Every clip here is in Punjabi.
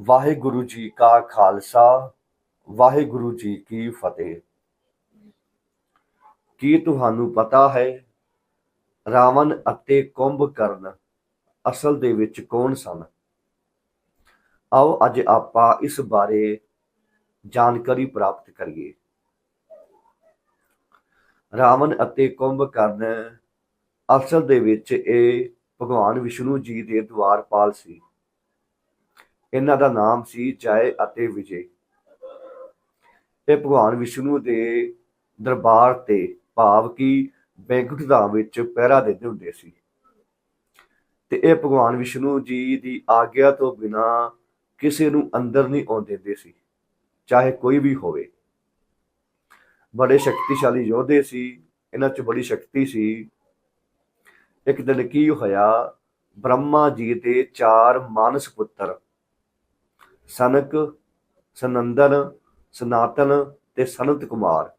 ਵਾਹਿਗੁਰੂ ਜੀ ਕਾ ਖਾਲਸਾ, ਵਾਹਿਗੁਰੂ ਜੀ ਕੀ ਫਤਿਹ। ਕੀ ਤੁਹਾਨੂੰ ਪਤਾ ਹੈ, ਰਾਵਣ ਅਤੇ ਕੁੰਭਕਰਨ ਅਸਲ ਦੇ ਵਿੱਚ ਕੌਣ ਸਨ? ਆਓ ਅੱਜ ਆਪਾਂ ਇਸ ਬਾਰੇ ਜਾਣਕਾਰੀ ਪ੍ਰਾਪਤ ਕਰੀਏ। ਰਾਵਣ ਅਤੇ ਕੁੰਭਕਰਨ ਅਸਲ ਦੇ ਵਿੱਚ ਇਹ ਭਗਵਾਨ ਵਿਸ਼ਨੂੰ ਜੀ ਦੇ ਦਵਾਰਪਾਲ ਸੀ। ਇਹਨਾਂ ਦਾ ਨਾਮ ਸੀ ਜੈ ਅਤੇ ਵਿਜੇ। ਇਹ ਭਗਵਾਨ ਵਿਸ਼ਨੂੰ ਦੇ ਦਰਬਾਰ ਤੇ ਭਾਵ ਕਿ ਬੈਂਕਟ ਧਾਮ ਵਿੱਚ ਪਹਿਰਾ ਦਿੰਦੇ ਹੁੰਦੇ ਸੀ। ਤੇ ਇਹ ਭਗਵਾਨ ਵਿਸ਼ਨੂੰ ਜੀ ਦੀ ਆਗਿਆ ਤੋਂ ਬਿਨਾ ਕਿਸੇ ਨੂੰ ਅੰਦਰ ਨਹੀਂ ਆਉਣ ਦਿੰਦੇ ਸੀ, ਚਾਹੇ ਕੋਈ ਵੀ ਹੋਵੇ। ਬੜੇ ਸ਼ਕਤੀਸ਼ਾਲੀ ਯੋਧੇ ਸੀ, ਇਹਨਾਂ 'ਚ ਬੜੀ ਸ਼ਕਤੀ ਸੀ। ਇੱਕ ਦਿਨ ਕੀ ਹੋਇਆ, ਬ੍ਰਹਮਾ ਜੀ ਦੇ ਚਾਰ ਮਾਨਸ ਪੁੱਤਰ ਸਨਕ, ਸਨੰਦਨ, ਸਨਾਤਨ ਤੇ ਸਨਤ ਕੁਮਾਰ।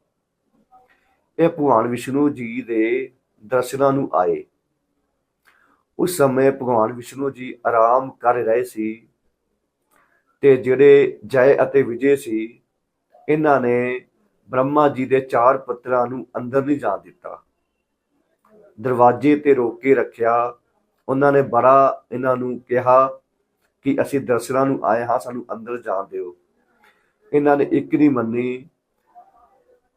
ਇਹ ਭਗਵਾਨ ਵਿਸ਼ਨੂੰ ਜੀ ਦੇ ਦਰਸ਼ਨਾਂ ਨੂੰ ਆਏ। ਉਸ ਸਮੇਂ ਭਗਵਾਨ ਵਿਸ਼ਨੂੰ ਜੀ ਆਰਾਮ ਕਰ ਰਹੇ ਸੀ ਤੇ ਜਿਹੜੇ ਜੈ ਅਤੇ ਵਿਜੇ ਸੀ, ਇਹਨਾਂ ਨੇ ਬ੍ਰਹਮਾ ਜੀ ਦੇ ਚਾਰ ਪੁੱਤਰਾਂ ਨੂੰ ਅੰਦਰ ਨਹੀਂ ਜਾਣ ਦਿੱਤਾ। ਦਰਵਾਜ਼ੇ ਤੇ ਰੋਕ ਕੇ ਰੱਖਿਆ, ਉਹਨਾਂ ਨੇ ਬੜਾ ਇਹਨਾਂ ਨੂੰ ਕਿਹਾ ਕਿ ਅਸੀਂ ਦਰਸ਼ਨਾਂ ਨੂੰ ਆਏ ਹਾਂ, ਸਾਨੂੰ ਅੰਦਰ ਜਾਣ ਦਿਓ। ਇਹਨਾਂ ਨੇ ਇੱਕ ਨਹੀਂ ਮੰਨੀ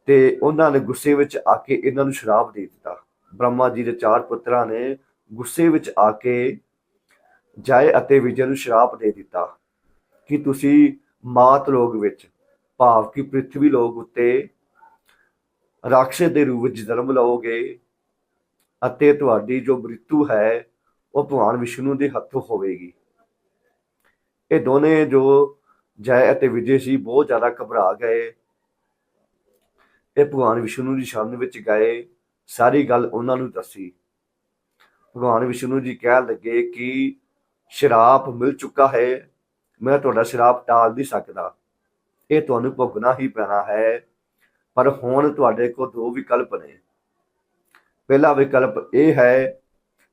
ਤੇ ਉਹਨਾਂ ਨੇ ਗੁੱਸੇ ਵਿੱਚ ਆ ਕੇ ਇਹਨਾਂ ਨੂੰ ਸ਼ਰਾਪ ਦੇ ਦਿੱਤਾ। ਬ੍ਰਹਮਾ ਜੀ ਦੇ ਚਾਰ ਪੁੱਤਰਾਂ ਨੇ ਗੁੱਸੇ ਵਿੱਚ ਆ ਕੇ ਜੈ ਅਤੇ ਵਿਜੇ ਨੂੰ ਸ਼ਰਾਪ ਦੇ ਦਿੱਤਾ ਕਿ ਤੁਸੀਂ ਮਾਤ ਲੋਕ ਵਿੱਚ, ਭਾਵ ਕਿ ਪ੍ਰithvi ਲੋਕ ਉੱਤੇ ਰਾਖਸ਼ ਦੇ ਰੂਪ ਵਿੱਚ ਜਨਮ ਲਓਗੇ ਅਤੇ ਤੁਹਾਡੀ ਜੋ ਮ੍ਰਿਤੂ ਹੈ, ਉਹ ਭਗਵਾਨ ਵਿਸ਼ਨੂੰ ਦੇ ਹੱਥੋਂ ਹੋਵੇਗੀ। ਇਹ ਦੋਨੇ ਜੋ ਜੈ ਅਤੇ ਵਿਜੇ ਸੀ ਬਹੁਤ ਜ਼ਿਆਦਾ ਘਬਰਾ ਗਏ। ਇਹ ਭਗਵਾਨ ਵਿਸ਼ਨੂੰ ਦੀ ਸ਼ਰਨ ਵਿੱਚ ਗਏ। ਸਾਰੀ ਗੱਲ ਉਹਨਾਂ ਨੂੰ ਦੱਸੀ। ਭਗਵਾਨ ਵਿਸ਼ਨੂੰ ਜੀ ਕਹਿਣ ਲੱਗੇ ਕਿ ਸ਼ਰਾਪ ਮਿਲ ਚੁੱਕਾ ਹੈ। ਮੈਂ ਤੁਹਾਡਾ ਸ਼ਰਾਪ ਟਾਲ ਨਹੀਂ ਸਕਦਾ। ਇਹ ਤੁਹਾਨੂੰ ਭੁਗਣਾ ਹੀ ਪੈਣਾ ਹੈ। ਪਰ ਹੁਣ ਤੁਹਾਡੇ ਕੋਲ ਦੋ ਵਿਕਲਪ ਨੇ। ਪਹਿਲਾ ਵਿਕਲਪ ਇਹ ਹੈ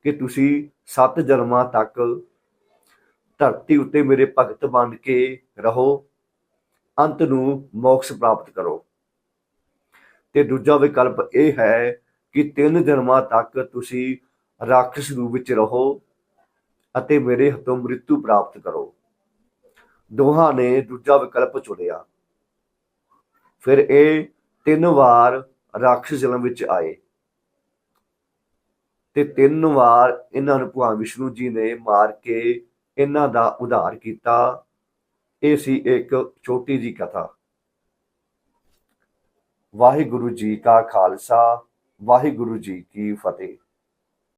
ਕਿ ਤੁਸੀਂ ਸੱਤ ਜਨਮਾਂ ਤੱਕ ਧਰਤੀ ਉੱਤੇ ਮੇਰੇ ਭਗਤ ਬਣ ਕੇ ਰਹੋ, ਅੰਤ ਨੂੰ ਮੋਕਸ਼ ਪ੍ਰਾਪਤ ਕਰੋ। ਤੇ ਦੂਜਾ ਵਿਕਲਪ ਇਹ ਹੈ ਕਿ ਤਿੰਨ ਜਨਮਾਂ ਤੱਕ ਤੁਸੀਂ ਰਾਖਸ਼ ਰੂਪ ਵਿੱਚ ਰਹੋ ਅਤੇ ਮੇਰੇ ਹੱਥੋਂ ਮ੍ਰਿਤੂ ਪ੍ਰਾਪਤ ਕਰੋ। ਦੋਹਾਂ ਨੇ ਦੂਜਾ ਵਿਕਲਪ ਚੁਣਿਆ। ਫਿਰ ਇਹ ਤਿੰਨ ਵਾਰ ਰਾਖਸ਼ ਜਨਮ ਵਿੱਚ ਆਏ। ਤੇ ਤਿੰਨ ਵਾਰ ਇਹਨਾਂ ਨੂੰ ਭਗਵਾਨ ਵਿਸ਼ਨੂੰ ਜੀ ਨੇ ਮਾਰ ਕੇ ਇਹਨਾਂ ਦਾ ਉਧਾਰ ਕੀਤਾ। ਇਹ ਸੀ ਇੱਕ ਛੋਟੀ ਜੀ ਕਥਾ। ਵਾਹਿਗੁਰੂ ਜੀ ਕਾ ਖਾਲਸਾ, ਵਾਹਿਗੁਰੂ ਜੀ ਕੀ ਫਤਿਹ।